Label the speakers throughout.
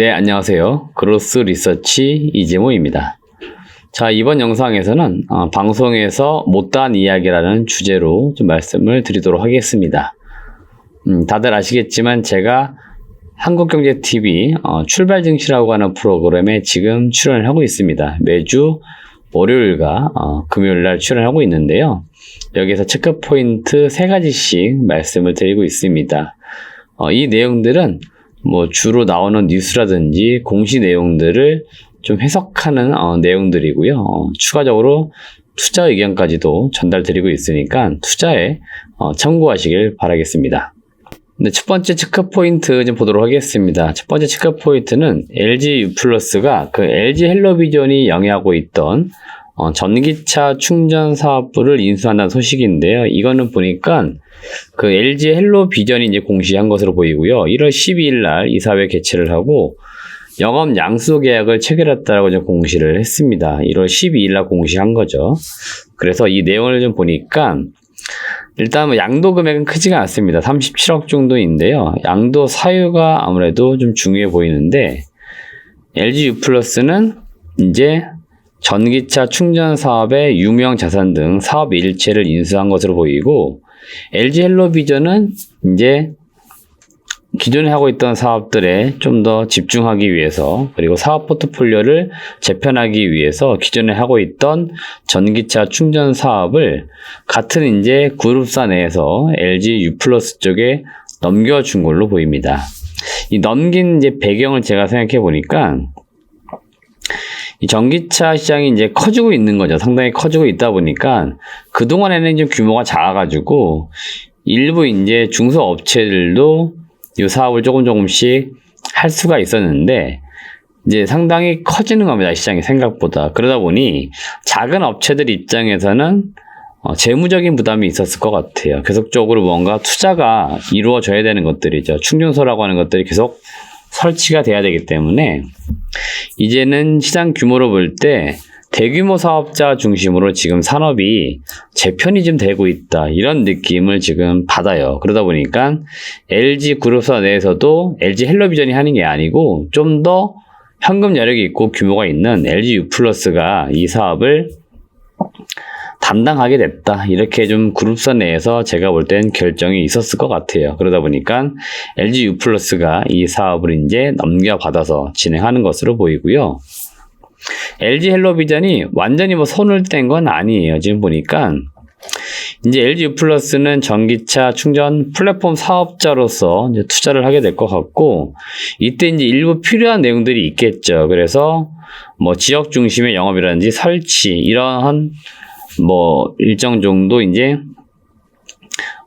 Speaker 1: 네, 안녕하세요. 그로스 리서치 이재모입니다. 자, 이번 영상에서는 어, 방송에서 못다한 이야기라는 주제로 좀 말씀을 드리도록 하겠습니다. 음, 다들 아시겠지만 제가 한국경제TV 어, 출발 증시라고 하는 프로그램에 지금 출연을 하고 있습니다. 매주 월요일과 어, 금요일 날 출연하고 있는데요. 여기서 체크 포인트 세 가지씩 말씀을 드리고 있습니다. 어, 이 내용들은 뭐 주로 나오는 뉴스라든지 공시 내용들을 좀 해석하는 어, 내용들이고요. 어, 추가적으로 투자 의견까지도 전달드리고 있으니까 투자에 어, 참고하시길 바라겠습니다. 네, 첫 번째 체크 포인트 좀 보도록 하겠습니다. 첫 번째 체크 포인트는 LG U 플러스가 그 LG 헬로비전이 영위하고 있던 어, 전기차 충전 사업부를 인수한다는 소식인데요. 이거는 보니까 그 LG 헬로 비전이 이제 공시한 것으로 보이고요. 1월 12일 날 이사회 개최를 하고 영업 양수 계약을 체결했다라고 이제 공시를 했습니다. 1월 12일 날 공시한 거죠. 그래서 이 내용을 좀 보니까 일단 뭐 양도 금액은 크지가 않습니다. 37억 정도인데요. 양도 사유가 아무래도 좀 중요해 보이는데 LG U 플러스는 이제 전기차 충전 사업의 유명 자산 등 사업 일체를 인수한 것으로 보이고 LG 헬로비전은 이제 기존에 하고 있던 사업들에 좀 더 집중하기 위해서 그리고 사업 포트폴리오를 재편하기 위해서 기존에 하고 있던 전기차 충전 사업을 같은 이제 그룹사 내에서 LG U 플러스 쪽에 넘겨준 걸로 보입니다. 이 넘긴 이제 배경을 제가 생각해 보니까 이 전기차 시장이 이제 커지고 있는 거죠. 상당히 커지고 있다 보니까 그동안에는 좀 규모가 작아가지고 일부 이제 중소업체들도 이 사업을 조금 조금씩 할 수가 있었는데 이제 상당히 커지는 겁니다. 시장이 생각보다. 그러다 보니 작은 업체들 입장에서는 어, 재무적인 부담이 있었을 것 같아요. 계속적으로 뭔가 투자가 이루어져야 되는 것들이죠. 충전소라고 하는 것들이 계속 설치가 돼야 되기 때문에 이제는 시장 규모로 볼 때 대규모 사업자 중심으로 지금 산업이 재편이 좀 되고 있다. 이런 느낌을 지금 받아요. 그러다 보니까 LG 그룹사 내에서도 LG 헬로비전이 하는 게 아니고 좀 더 현금 여력이 있고 규모가 있는 LG U 플러스가 이 사업을 담당하게 됐다. 이렇게 좀 그룹사 내에서 제가 볼 땐 결정이 있었을 것 같아요. 그러다 보니까 LG U 플러스가 이 사업을 이제 넘겨받아서 진행하는 것으로 보이고요. LG 헬로비전이 완전히 뭐 손을 뗀 건 아니에요. 지금 보니까 이제 LG U 플러스는 전기차 충전 플랫폼 사업자로서 이제 투자를 하게 될 것 같고 이때 이제 일부 필요한 내용들이 있겠죠. 그래서 뭐 지역 중심의 영업이라든지 설치 이러한 뭐 일정 정도 이제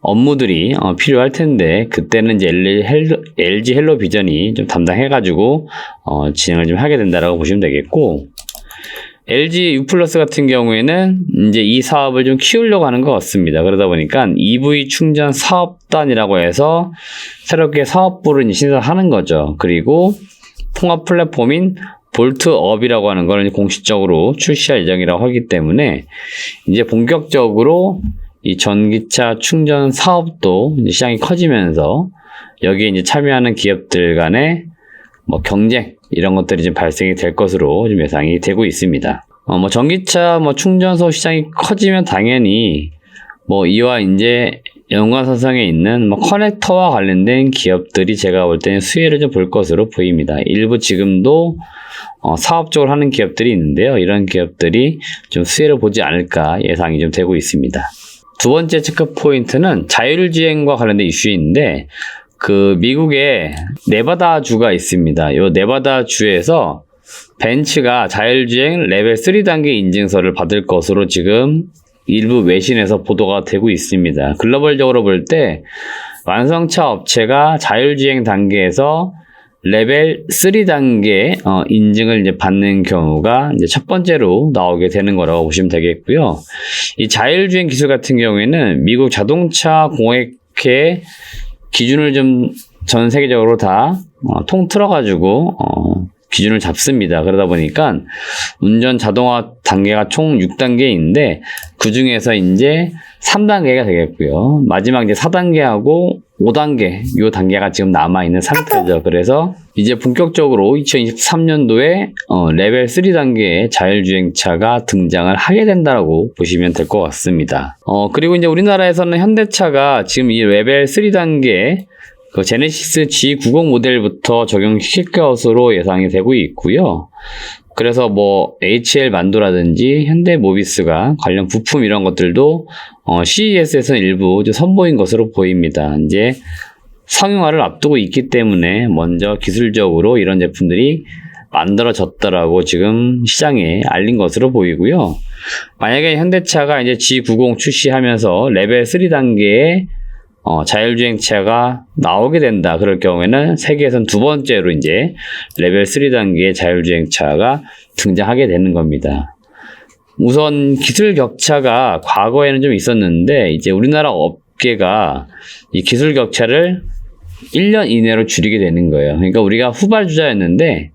Speaker 1: 업무들이 어, 필요할 텐데 그때는 이제 LG 헬로, 비전이 좀 담당해가지고 어, 진행을 좀 하게 된다라고 보시면 되겠고 LG U 플러스 같은 경우에는 이제 이 사업을 좀 키우려고 하는 것 같습니다. 그러다 보니까 EV 충전 사업단이라고 해서 새롭게 사업부를 신설하는 거죠. 그리고 통합 플랫폼인 볼트업이라고 하는 걸 공식적으로 출시할 예정이라고 하기 때문에 이제 본격적으로 이 전기차 충전 사업도 시장이 커지면서 여기에 이제 참여하는 기업들 간의 뭐 경쟁 이런 것들이 좀 발생이 될 것으로 좀 예상이 되고 있습니다. 어, 뭐 전기차 뭐 충전소 시장이 커지면 당연히 뭐 이와 이제 연관선상에 있는 뭐 커넥터와 관련된 기업들이 제가 볼 때는 수혜를 좀 볼 것으로 보입니다. 일부 지금도 어, 사업적으로 하는 기업들이 있는데요. 이런 기업들이 좀 수혜를 보지 않을까 예상이 좀 되고 있습니다. 두 번째 체크 포인트는 자율주행과 관련된 이슈인데 그 미국에 네바다 주가 있습니다. 이 네바다 주에서 벤츠가 자율주행 레벨 3 단계 인증서를 받을 것으로 지금 일부 외신에서 보도가 되고 있습니다. 글로벌적으로 볼 때 완성차 업체가 자율주행 단계에서 레벨 3 단계 어, 인증을 이제 받는 경우가 이제 첫 번째로 나오게 되는 거라고 보시면 되겠고요. 이 자율주행 기술 같은 경우에는 미국 자동차 공획회 기준을 좀 전 세계적으로 다 어, 통틀어 가지고 어, 기준을 잡습니다. 그러다 보니까 운전 자동화 단계가 총 6단계인데 그 중에서 이제 3단계가 되겠고요. 마지막 이제 4단계하고 5단계 요 단계가 지금 남아 있는 상태죠. 그래서 이제 본격적으로 2023년도에 어, 레벨 3 단계의 자율주행차가 등장을 하게 된다고 보시면 될 것 같습니다. 어, 그리고 이제 우리나라에서는 현대차가 지금 이 레벨 3 단계 그 제네시스 G90 모델부터 적용시킬 것으로 예상이 되고 있고요. 그래서 뭐 HL 만두라든지 현대 모비스가 관련 부품 이런 것들도 어, CES에서 일부 선보인 것으로 보입니다. 이제 상용화를 앞두고 있기 때문에 먼저 기술적으로 이런 제품들이 만들어졌다라고 지금 시장에 알린 것으로 보이고요. 만약에 현대차가 이제 G90 출시하면서 레벨 3 단계의 어, 자율주행차가 나오게 된다. 그럴 경우에는 세계에선 두 번째로 이제 레벨 3 단계의 자율주행차가 등장하게 되는 겁니다. 우선 기술 격차가 과거에는 좀 있었는데 이제 우리나라 업계가 이 기술 격차를 1년 이내로 줄이게 되는 거예요. 그러니까 우리가 후발주자였는데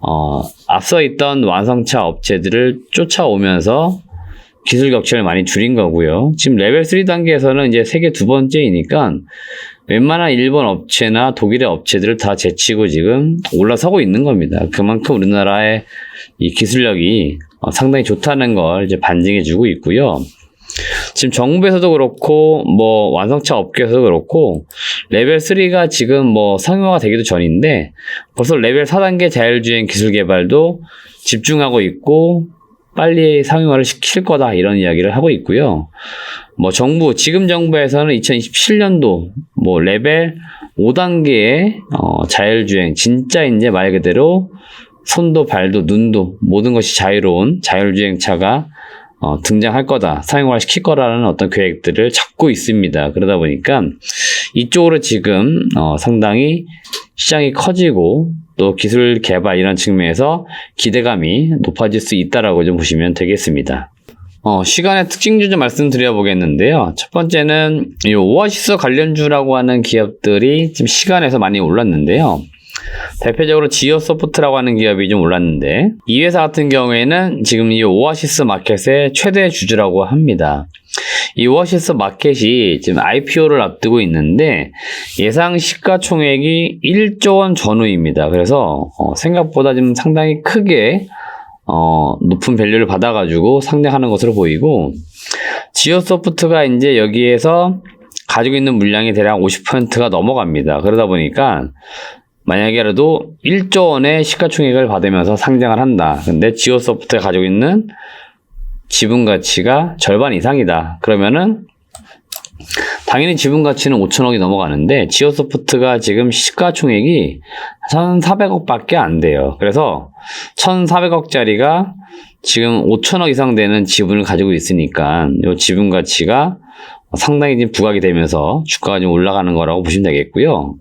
Speaker 1: 어, 앞서 있던 완성차 업체들을 쫓아오면서 기술 격차를 많이 줄인 거고요. 지금 레벨 3 단계에서는 이제 세계 두 번째이니까 웬만한 일본 업체나 독일의 업체들을 다 제치고 지금 올라서고 있는 겁니다. 그만큼 우리나라의 이 기술력이 어, 상당히 좋다는 걸 이제 반증해 주고 있고요. 지금 정부에서도 그렇고 뭐 완성차 업계에서도 그렇고 레벨 3가 지금 뭐 상용화가 되기도 전인데 벌써 레벨 4단계 자율주행 기술 개발도 집중하고 있고 빨리 상용화를 시킬 거다 이런 이야기를 하고 있고요. 뭐 정부 지금 정부에서는 2027년도 뭐 레벨 5단계의 어, 자율주행 진짜 이제 말 그대로 손도 발도 눈도 모든 것이 자유로운 자율주행차가 어, 등장할 거다, 사용화 시킬 거라는 어떤 계획들을 잡고 있습니다. 그러다 보니까 이쪽으로 지금 어, 상당히 시장이 커지고 또 기술 개발 이런 측면에서 기대감이 높아질 수 있다라고 좀 보시면 되겠습니다. 어, 시간의 특징주 좀 말씀드려 보겠는데요. 첫 번째는 이 오아시스 관련주라고 하는 기업들이 지금 시간에서 많이 올랐는데요. 대표적으로 지오소프트라고 하는 기업이 좀 올랐는데 이 회사 같은 경우에는 지금 이 오아시스 마켓의 최대 주주라고 합니다. 이 오아시스 마켓이 지금 IPO를 앞두고 있는데 예상 시가총액이 1조 원 전후입니다. 그래서 어, 생각보다 좀 상당히 크게 어, 높은 밸류를 받아가지고 상장하는 것으로 보이고 지오소프트가 이제 여기에서 가지고 있는 물량이 대략 50%가 넘어갑니다. 그러다 보니까 만약에라도 1조 원의 시가총액을 받으면서 상장을 한다. 근데 지오소프트가 가지고 있는 지분 가치가 절반 이상이다. 그러면은 당연히 지분 가치는 5천억이 넘어가는데 지오소프트가 지금 시가총액이 1,400억밖에 안 돼요. 그래서 1,400억짜리가 지금 5천억 이상 되는 지분을 가지고 있으니까 이 지분 가치가 상당히 지금 부각이 되면서 주가가 좀 올라가는 거라고 보시면 되겠고요.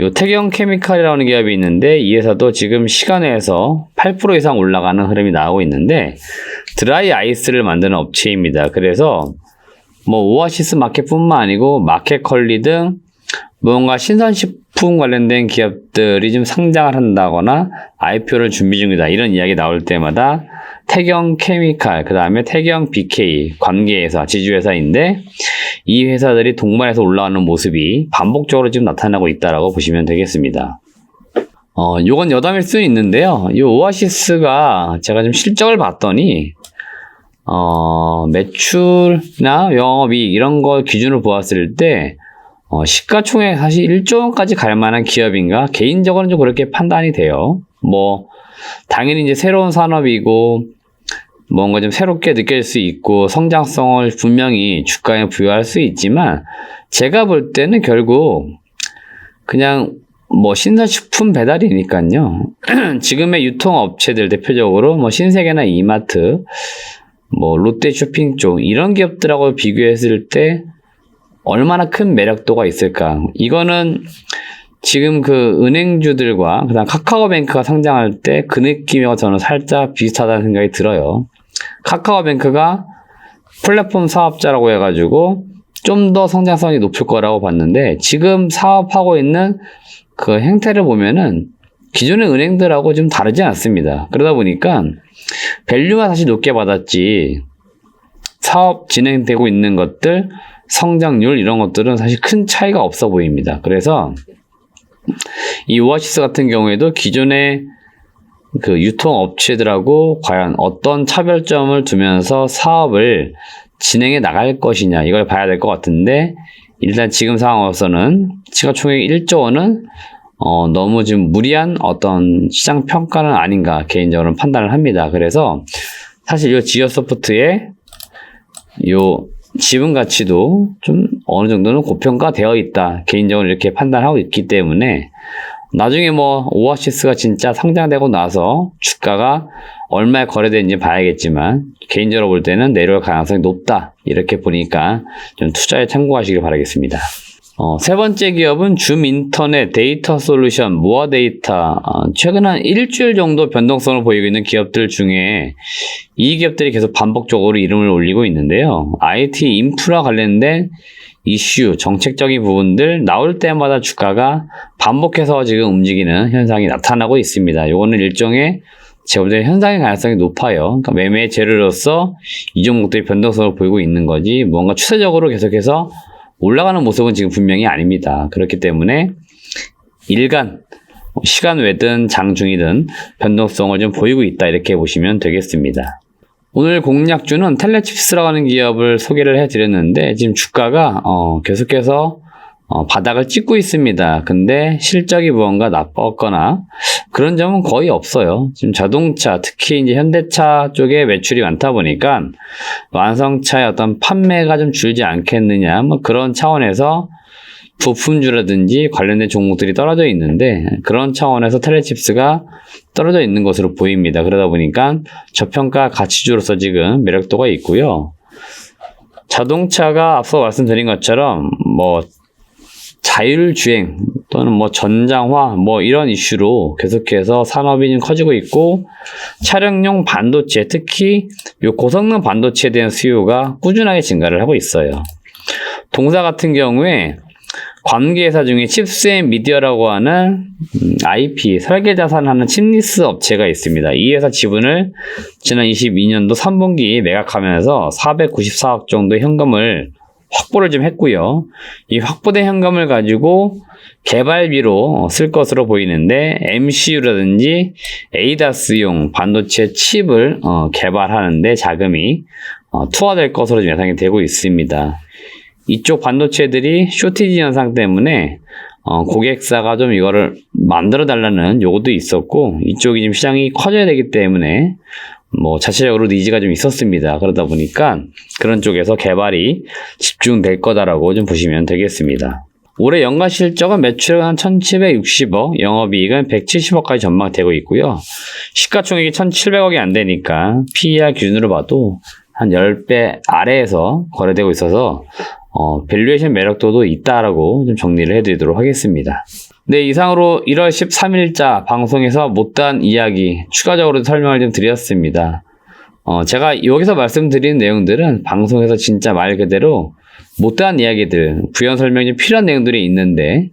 Speaker 1: 요 태경 케미칼이라는 기업이 있는데 이 회사도 지금 시간에서 8% 이상 올라가는 흐름이 나오고 있는데 드라이 아이스를 만드는 업체입니다. 그래서 뭐 오아시스 마켓뿐만 아니고 마켓컬리 등 뭔가 신선식품 관련된 기업들이 좀 상장을 한다거나 IPO를 준비 중이다 이런 이야기 나올 때마다 태경 케미칼 그 다음에 태경 BK 관계회사 지주회사인데 이 회사들이 동반해서 올라가는 모습이 반복적으로 지금 나타나고 있다라고 보시면 되겠습니다. 어, 요건 여담일 수는 있는데요. 이 오아시스가 제가 좀 실적을 봤더니 어, 매출이나 영업이익 이런 걸 기준으로 보았을 때 어, 시가총액 사실 1조 원까지 갈 만한 기업인가 개인적으로는 좀 그렇게 판단이 돼요. 뭐 당연히 이제 새로운 산업이고 뭔가 좀 새롭게 느낄 수 있고 성장성을 분명히 주가에 부여할 수 있지만 제가 볼 때는 결국 그냥 뭐 신선식품 배달이니까요. 지금의 유통업체들 대표적으로 뭐 신세계나 이마트, 뭐 롯데 쇼핑 쪽 이런 기업들하고 비교했을 때 얼마나 큰 매력도가 있을까? 이거는 지금 그 은행주들과 그다음 카카오뱅크가 상장할 때 그 느낌과 저는 살짝 비슷하다는 생각이 들어요. 카카오뱅크가 플랫폼 사업자라고 해가지고 좀 더 성장성이 높을 거라고 봤는데 지금 사업하고 있는 그 행태를 보면은 기존의 은행들하고 좀 다르지 않습니다. 그러다 보니까 밸류만 다시 높게 받았지 사업 진행되고 있는 것들 성장률 이런 것들은 사실 큰 차이가 없어 보입니다. 그래서 이 오아시스 같은 경우에도 기존의 그 유통업체들하고 과연 어떤 차별점을 두면서 사업을 진행해 나갈 것이냐 이걸 봐야 될 것 같은데 일단 지금 상황으로서는 시가총액 1조 원은 어, 너무 좀 무리한 어떤 시장 평가는 아닌가 개인적으로는 판단을 합니다. 그래서 사실 이 지어소프트의 요 지분 가치도 좀 어느 정도는 고평가되어 있다. 개인적으로 이렇게 판단하고 있기 때문에 나중에 뭐 오아시스가 진짜 상장되고 나서 주가가 얼마에 거래되는지 봐야겠지만 개인적으로 볼 때는 내려올 가능성이 높다. 이렇게 보니까 좀 투자에 참고하시길 바라겠습니다. 어, 세 번째 기업은 줌 인터넷 데이터 솔루션 모아 데이터 어, 최근 한 일주일 정도 변동성을 보이고 있는 기업들 중에 이 기업들이 계속 반복적으로 이름을 올리고 있는데요. IT 인프라 관련된 이슈, 정책적인 부분들 나올 때마다 주가가 반복해서 지금 움직이는 현상이 나타나고 있습니다. 이거는 일종의 볼때 현상의 가능성이 높아요. 그러니까 매매 재료로서 이 종목들이 변동성을 보이고 있는 거지 뭔가 추세적으로 계속해서 올라가는 모습은 지금 분명히 아닙니다. 그렇기 때문에 일간 시간 외든 장중이든 변동성을 좀 보이고 있다 이렇게 보시면 되겠습니다. 오늘 공략주는 텔레칩스라고 하는 기업을 소개를 해드렸는데 지금 주가가 어, 계속해서 어, 바닥을 찍고 있습니다. 근데 실적이 무언가 나빴거나 그런 점은 거의 없어요. 지금 자동차, 특히 이제 현대차 쪽에 매출이 많다 보니까 완성차의 어떤 판매가 좀 줄지 않겠느냐, 뭐 그런 차원에서 부품주라든지 관련된 종목들이 떨어져 있는데 그런 차원에서 텔레칩스가 떨어져 있는 것으로 보입니다. 그러다 보니까 저평가 가치주로서 지금 매력도가 있고요. 자동차가 앞서 말씀드린 것처럼 뭐 자율주행 또는 뭐 전장화 뭐 이런 이슈로 계속해서 산업이 좀 커지고 있고 차량용 반도체 특히 요 고성능 반도체에 대한 수요가 꾸준하게 증가를 하고 있어요. 동사 같은 경우에 관계회사 중에 칩스앤 미디어라고 하는 음, IP 설계 자산하는 칩리스 업체가 있습니다. 이 회사 지분을 지난 22년도 3분기 매각하면서 494억 정도 현금을 확보를 좀 했고요. 이 확보된 현금을 가지고 개발비로 쓸 것으로 보이는데 MCU라든지 ADAS용 반도체 칩을 어, 개발하는데 자금이 어, 투하될 것으로 예상이 되고 있습니다. 이쪽 반도체들이 쇼티지 현상 때문에 어, 고객사가 좀 이거를 만들어 달라는 요구도 있었고 이쪽이 좀 시장이 커져야 되기 때문에 뭐 자체적으로 니즈가 좀 있었습니다. 그러다 보니까 그런 쪽에서 개발이 집중될 거다라고 좀 보시면 되겠습니다. 올해 연간 실적은 매출은 한 1760억, 영업이익은 170억까지 전망되고 있고요. 시가총액이 1700억이 안 되니까 PER 기준으로 봐도 한 10배 아래에서 거래되고 있어서 어, 밸류에이션 매력도도 있다라고 좀 정리를 해드리도록 하겠습니다. 네, 이상으로 1월 13일자 방송에서 못다한 이야기 추가적으로 설명을 좀 드렸습니다. 어, 제가 여기서 말씀드린 내용들은 방송에서 진짜 말 그대로 못다한 이야기들, 부연 설명이 필요한 내용들이 있는데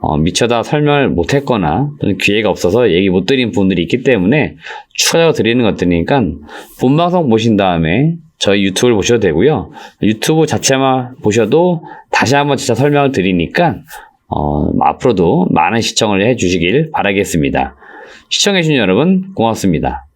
Speaker 1: 어, 미처 다 설명을 못했거나 또는 기회가 없어서 얘기 못 드린 부분들이 있기 때문에 추가적으로 드리는 것들이니까 본 방송 보신 다음에 저희 유튜브를 보셔도 되고요. 유튜브 자체만 보셔도 다시 한번 진짜 설명을 드리니까 어, 앞으로도 많은 시청을 해주시길 바라겠습니다. 시청해주신 여러분 고맙습니다.